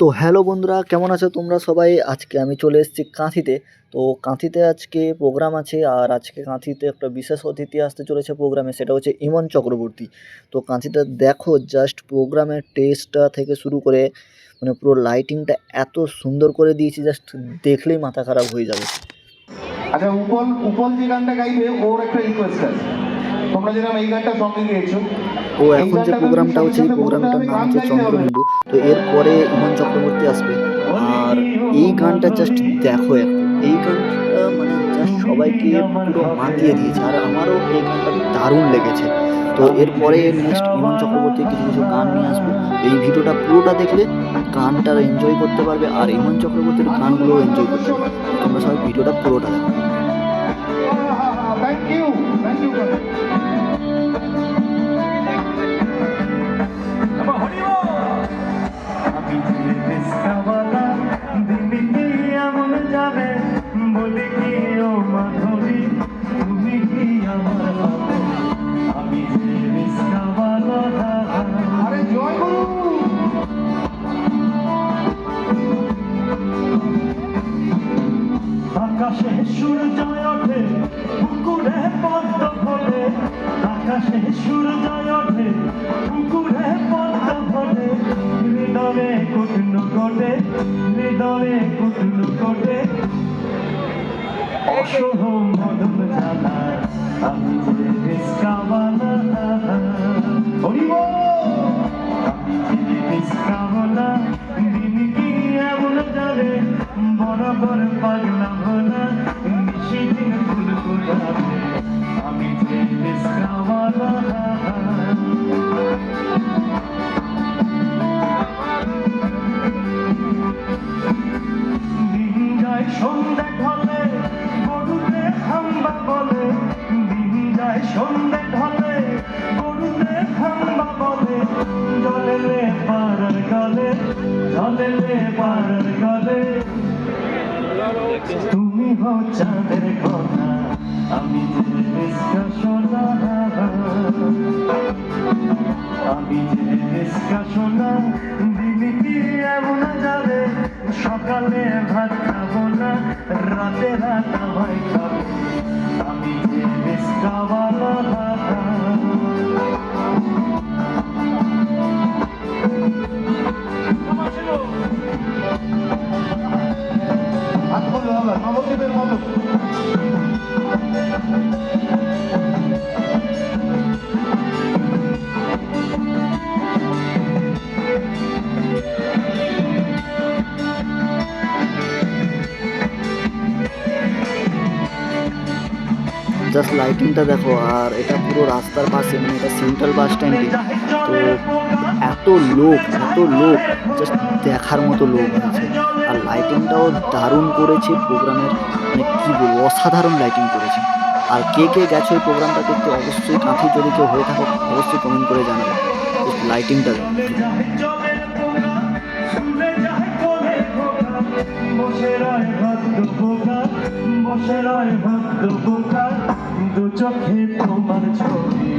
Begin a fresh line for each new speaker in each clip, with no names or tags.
তো হ্যালো বন্ধুরা, কেমন আছো তোমরা সবাই? আজকে আমি চলে এসেছি কাঁথিতে। তো কাঁথিতে আজকে প্রোগ্রাম আছে আর আজকে কাঁথিতে একটা বিশেষ অতিথি আসতে চলেছে প্রোগ্রামে সেটা হচ্ছে ইমন চক্রবর্তী। তো কাঁথিতে দেখো জাস্ট প্রোগ্রামের টেস্টটা থেকে শুরু করে মানে পুরো লাইটিংটা এত সুন্দর করে দিয়েছি জাস্ট দেখলেই মাথা খারাপ হয়ে যাবে।
আচ্ছা উপল উপল যে গানটা গাইবে ওর একটা রিকোয়েস্ট আছে। তোমরা যেরকম এই গানটা সঙ্গে গিয়েছো
ও এখন যে প্রোগ্রামটা হচ্ছে, এই প্রোগ্রামটার নাম হচ্ছে চন্দ্রবিন্দু তো এরপরে ইমন চক্রবর্তী আসবে। আর এই গানটা জাস্ট দেখো একটু। এই গানটা মানে জাস্ট সবাইকে পুরো মাতিয়ে দিয়েছে। আর আমারও এই গানটা দারুণ লেগেছে। তো এরপরে নেক্সট ইমন চক্রবর্তী কিছু কিছু গান নিয়ে আসবে। এই ভিডিওটা পুরোটা দেখলে গানটা এনজয় করতে পারবে আর ইমন চক্রবর্তীর গানগুলো এনজয় করতে পারবে। তোমরা সবাই ভিডিওটা পুরোটা দেখো।
আকাশে সূর্য ওঠে, পুকুরে পদ্ম ফোটে, হৃদয়ে কুটুন কোটে হৃদয়ে কুটুন কোটে অসহ মদন জানা আমি যে রিস্কাওয়ালা
হরি। বল।
আমি যে রিস্কাওয়ালা দিন কি এমন যাবে বরাবর পাগলা ভোলা তুমি হও চাঁদের কথা আমি যে নিষ্কা সোনা আমি যে নিষ্কা সোনা, দিন কি এমন যাবে? সকালে ভাত খাব না, রাতে রাত আমায় খাবে
জাস্ট লাইটিংটা দেখো, আর এটা পুরো রাস্তার পাশে মানে এটা সেন্ট্রাল বাস স্ট্যান্ডে তো এত লোক এত লোক জাস্ট দেখার মতো লোক আছে। আর লাইটিংটাও দারুণ করেছে প্রোগ্রামের মানে কী বলব, অসাধারণ লাইটিং করেছে। আর কে কে গেছে ওই প্রোগ্রামটা দেখতে অবশ্যই কাঁথি, যদি কেউ হয়ে থাকো, অবশ্যই কমেন্ট করে জানাবে। লাইটিংটা
বসে রয় ভদ্র বোকা বসে রয় ভদ্র বোকা দু চোখে তোমার ছবি।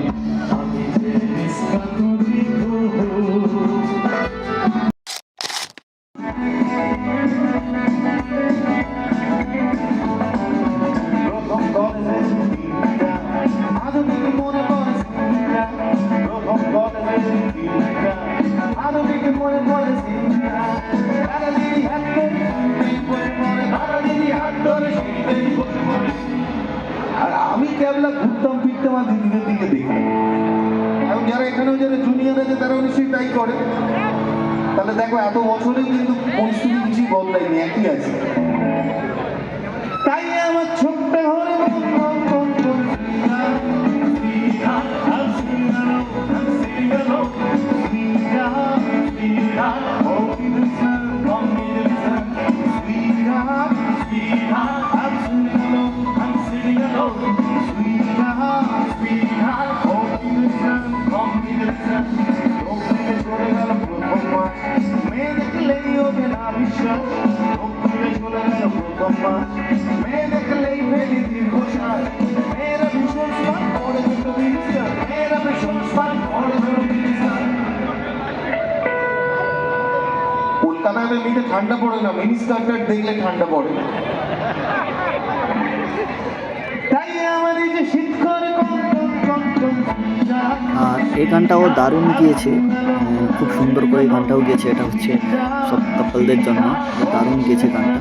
আর দিকে দেখি এবং যারা এখানেও যারা জুনিয়র আছে তারাও নিশ্চয়ই তাই করে তাহলে দেখো এত বছরেই কিন্তু পরিস্থিতি কিছুই বদলায়নি একই আছে তাই আমার ছোট্ট হরে মন এমনিতে ঠান্ডা পড়ে না মিনি স্কার্টার দেখলে ঠান্ডা পড়ে তাই আমার এই যে শীত করে
আর এই গানটাও দারুণ গিয়েছে খুব সুন্দর করে এই গানটাও গিয়েছে এটা হচ্ছে সব কাপলদের জন্য দারুণ গিয়েছে গানটা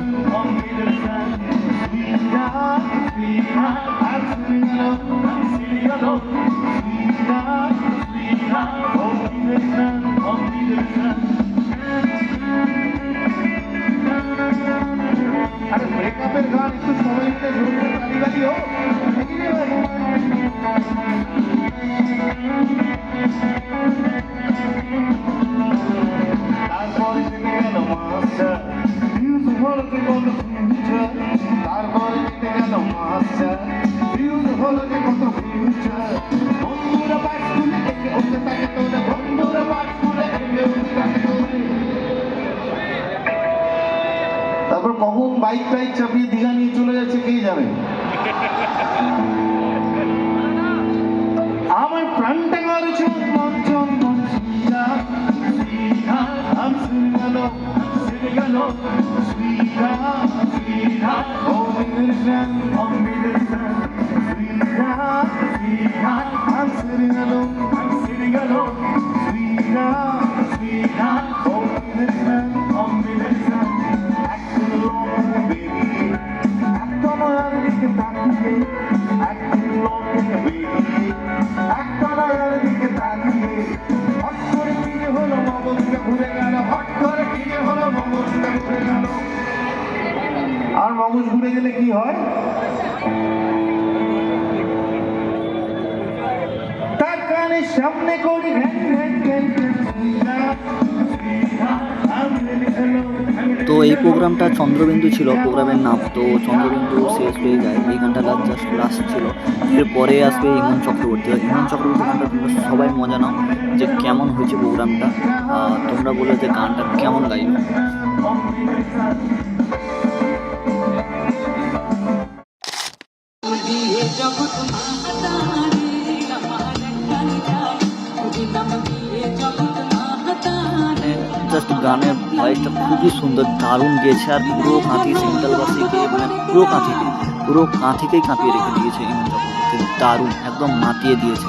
তারপরে গেল কখন বাইক টাইক চাপিয়ে দীঘা নিয়ে চলে যাচ্ছে কে জানে? আমার প্রাণটা করেছে মন চন্দন আম সুইরা লো i galopp. Svira, svira, om vilsen, om vilsen. মগজ ঘুরে গেলে কি হয়? তার কানের সামনে করি
তো এই প্রোগ্রামটা চন্দ্রবিন্দু ছিল, প্রোগ্রামের নাম। তো চন্দ্রবিন্দু শেষ হয়ে যায় এই গানটা জাস্ট লাস্ট ছিল। এরপরে আসবে ইমন চক্রবর্তী। ইমন চক্রবর্তী গানটা তোমরা সবাই মজা নাও যে কেমন হয়েছে প্রোগ্রামটা। তোমরা বলে যে গানটা কেমন গাইবে খুবই সুন্দর, দারুণ গেছে। আর পুরো কাঁথি বাসিকে মানে পুরো কাঁথিকে পুরো কাঁথিকেই কাঁপিয়ে রেখে দিয়েছে দারুণ, একদম মাতিয়ে দিয়েছে।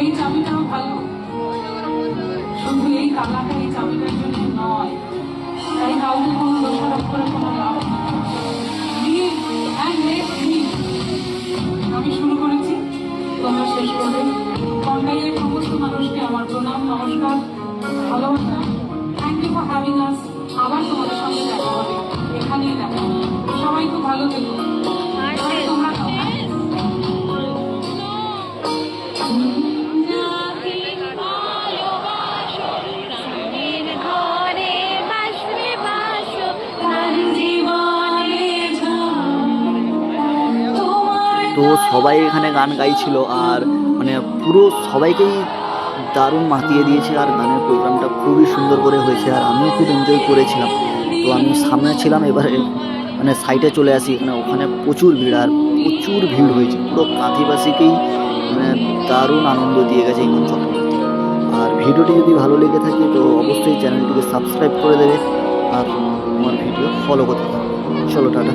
এই চাবিটাও ভালো। শুধু এই টাকাটা এই চাবিটার জন্য নয়, তাই কাউকে কোনো দোষারোপ করে কোনো লাভ let আমি শুরু করেছি। তোমরা শেষ করবে। কন্টাইয়ের সমস্ত মানুষকে আমার প্রণাম, নমস্কার, ভালোবাসা। Thank you for having us
তো সবাই এখানে গান গাইছিল আর মানে পুরো সবাইকেই দারুণ মাতিয়ে দিয়েছে আর গানের প্রোগ্রামটা খুবই সুন্দর করে হয়েছে আর আমিও খুব এনজয় করেছিলাম। তো আমি সামনে ছিলাম, এবারে মানে সাইডে চলে আসি, এখানে ওখানে প্রচুর ভিড় আর প্রচুর ভিড় হয়েছে। পুরো কাঁথিবাসীকেই মানে দারুণ আনন্দ দিয়ে গেছে ইমন চক্রবর্তী আর ভিডিওটি যদি ভালো লেগে থাকে তো অবশ্যই চ্যানেলটিকে সাবস্ক্রাইব করে দেবে আর আমার ভিডিও ফলো করতে থাকবে চলো, টাটা।